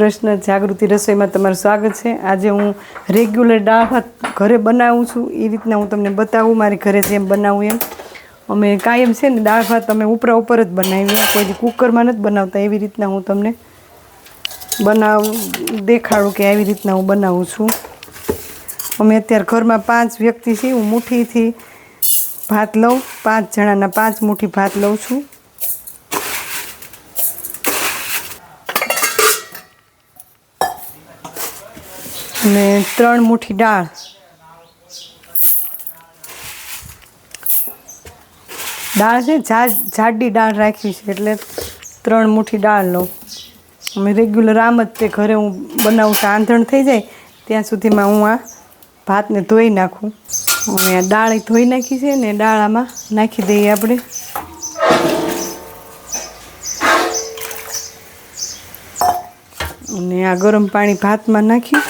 કૃષ્ણ જાગૃતિ રસોઈમાં તમારું સ્વાગત છે. આજે હું રેગ્યુલર દાળ ભાત ઘરે બનાવું છું. એ રીતના હું તમને બતાવું, મારી ઘરે જેમ બનાવું એમ. અમે કાયમ છે ને દાળ ભાત અમે ઉપરા ઉપર જ બનાવીએ. કોઈ કુકરમાં નથી બનાવતા. એવી રીતના હું તમને બનાવ, દેખાડું કે આવી રીતના હું બનાવું છું. અમે અત્યારે ઘરમાં પાંચ વ્યક્તિ છીએ. હું મુઠ્ઠીથી ભાત લઉં. પાંચ જણાના પાંચ મુઠ્ઠી ભાત લઉં છું. અને ત્રણ મુઠ્ઠી દાળ. દાળ છે જાડી દાળ રાખી છે, એટલે ત્રણ મુઠ્ઠી દાળ લઉં. અમે રેગ્યુલર આમ જ તે ઘરે હું બનાવું આંધણ થઈ જાય, ત્યાં સુધીમાં હું આ ભાતને ધોઈ નાખું. હવે આ દાળ ધોઈ નાખી છે ને, દાળ આમાં નાખી દઈએ આપણે. અને આ ગરમ પાણી ભાતમાં નાખી.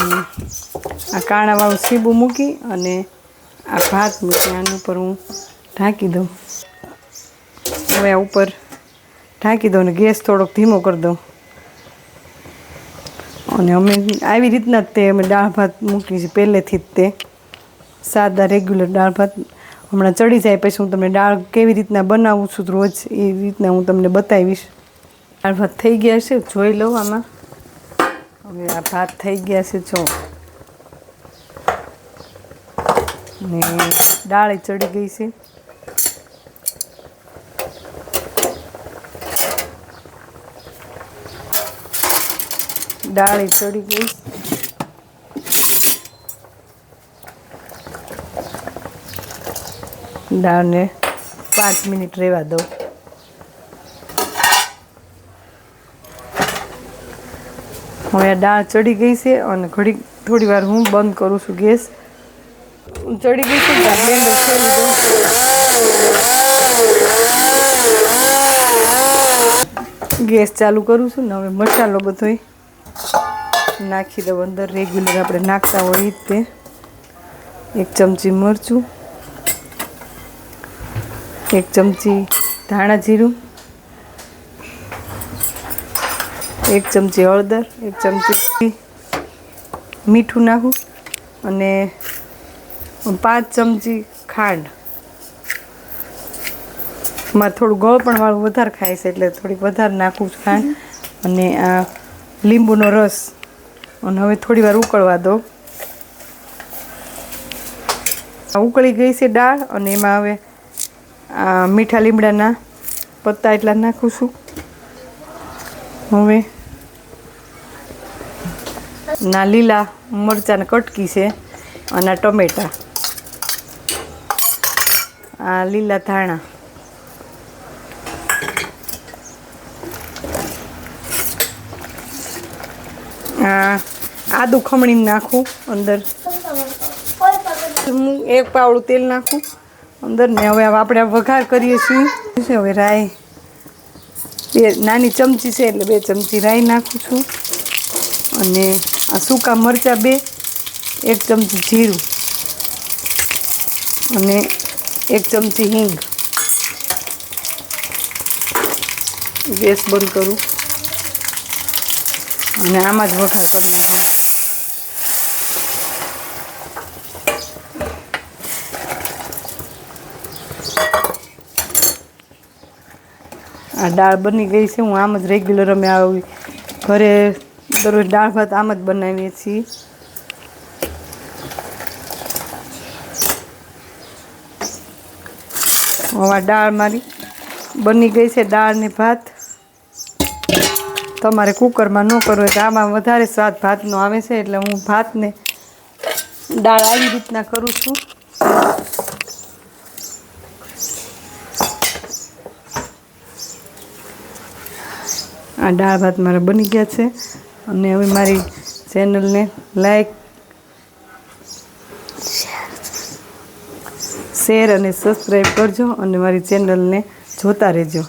હમ. આ કાણાવાળું સીબું મૂકી અને આ ભાત મૂકી આની ઉપર હું ઢાંકી દઉં. હવે આ ઉપર ઢાંકી દઉં અને ગેસ થોડોક ધીમો કરી દઉં. અને અમે આવી રીતના જ તે અમે દાળ ભાત મૂકી છે પહેલેથી જ તે. સાદા રેગ્યુલર દાળ ભાત. હમણાં ચડી જાય પછી હું તમને દાળ કેવી રીતના બનાવું છું રોજ એ રીતના હું તમને બતાવીશ. દાળ ભાત થઈ ગયા છે, જોઈ લઉં આમાં. હવે આ ભાત થઈ ગયા છે, જો. ને દાળ ચડી ગઈ છે. દાળ ચડી ગઈ. દાળને પાંચ મિનિટ રહેવા દઉં હવે આ દાળ ચડી ગઈ છે અને ઘડી થોડી વાર હું બંધ કરું છું ગેસ. ચડી ગઈ છે ગેસ ચાલુ કરું છું ને હવે મસાલો બધો નાખી દઉં અંદર રેગ્યુલર આપણે નાખતા હોય તે. એક ચમચી મરચું, એક ચમચી ધાણા જીરું એક ચમચી હળદર એક ચમચી મીઠું નાખું અને પાંચ ચમચી ખાંડ. માં થોડું ગળ પણ વાળું વધારે ખાય છે એટલે થોડીક વધારે નાખું છું ખાંડ. અને આ લીંબુનો રસ. અને હવે થોડી વાર ઉકળવા દો. આ ઉકળી ગઈ છે દાળ અને એમાં હવે આ મીઠા લીમડાના પત્તા એટલા નાખું છું. હવે ના, લીલા મરચાંને કટકી છે અને ટમેટા. આ લીલા ધાણા. આ આદું ખમણીને નાખું અંદર. હું એક પાવડું તેલ નાખું અંદર ને હવે આપણે વઘાર કરીએ છીએ. હવે રાઈ? બે નાની ચમચી છે એટલે બે ચમચી રાઈ નાખું છું. અને આ સૂકા મરચાં બે, એક ચમચી જીરું અને એક ચમચી હિંગ. ગેસ બંધ કરું. અને આમાં જ વઘાર કરી નાખું. આ દાળ બની ગઈ છે. હું આમ જ રેગ્યુલર અમે આવી ઘરે દરરોજ દાળ ભાત આમ જ બનાવીએ છીએ. હવે દાળ મારી બની ગઈ છે દાળ ને ભાત. તમારે કુકરમાં ન કરવું તો આમાં વધારે સ્વાદ ભાતનો આવે છે, એટલે હું ભાતને દાળ આવી રીતના કરું છું. આ દાળ ભાત મારા બની ગયા છે. અને હવે મારી ચેનલને લાઈક શેર અને સબસ્ક્રાઈબ કરજો અને મારી ચેનલને જોતા રહેજો.